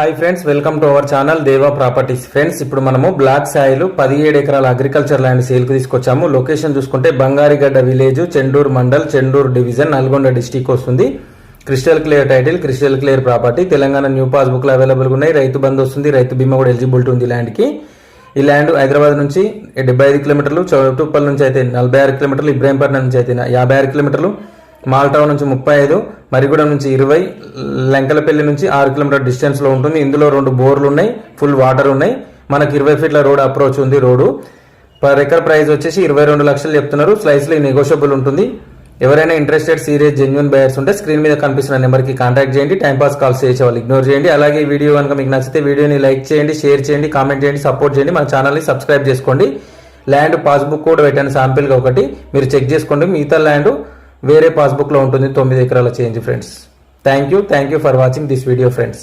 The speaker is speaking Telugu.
Hi friends welcome to our channel Deva properties friends ఇప్పుడు మనము బ్లాక్ సాయిలు పదిహేడు ఎకరాల అగ్రికల్చర్ ల్యాండ్ సేల్కి తీసుకొచ్చాము. లొకేషన్ చూసుకుంటే Bangarigadda village Chenduru mandal Chenduru division Nalgonda district వస్తుంది. Crystal clear title crystal clear property Telangana new పాస్బుక్లు అవైలబుల్గా ఉన్నాయి. రైతు బంధు వస్తుంది. రైతు బీమా కూడా ఎలిజిబిలిటీ ఉంది ల్యాండ్కి ఈ ల్యాండ్ హైదరాబాద్ నుంచి డెబ్బై ఐదు కిలోమీటర్లు చౌటుప్పల్ నుంచి అయితే నలభై ఆరు కిలోమీటర్లు ఇబ్రాహీంపట్నం నుంచి అయితే యాభై ఆరు కిలోమీటర్లు. మాల్టావ్ నుంచి ముప్పై ఐదు మరిగూడెం నుంచి ఇరవై లెంకలపల్లి నుంచి ఆరు కిలోమీటర్ డిస్టెన్స్లో ఉంటుంది. ఇందులో రెండు బోర్లు ఉన్నాయి ఫుల్ వాటర్ ఉన్నాయి. మనకి ఇరవై ఫీట్ల రోడ్ అప్రోచ్ ఉంది రోడ్డు. పర్ ఎకర్ ప్రైస్ వచ్చేసి ఇరవై రెండు లక్షలు చెప్తున్నారు. స్లైస్లీ నెగోషియబుల్ ఉంటుంది. ఎవరైనా ఇంట్రెస్టెడ్ సీరియస్ జెన్యున్ బయర్స్ ఉంటే స్క్రీన్ మీద కనిపిస్తున్న నెంబర్కి కాంటాక్ట్ చేయండి. టైం పాస్ కాల్స్ చేసే వాళ్ళు ఇగ్నోర్ చేయండి. అలాగే ఈ వీడియో కనుక మీకు నచ్చితే వీడియోని లైక్ చేయండి షేర్ చేయండి కామెంట్ చేయండి సపోర్ట్ చేయండి. మన ఛానల్ని సబ్స్క్రైబ్ చేసుకోండి. ల్యాండ్ పాస్బుక్ కూడా పెట్టాను శాంపిల్గా ఒకటి. మీరు చెక్ చేసుకోండి. మిగతా ల్యాండ్ వేరే పాస్బుక్లో ఉంటుంది తొమ్మిది ఎకరాల change friends. Thank you thank you for watching this video friends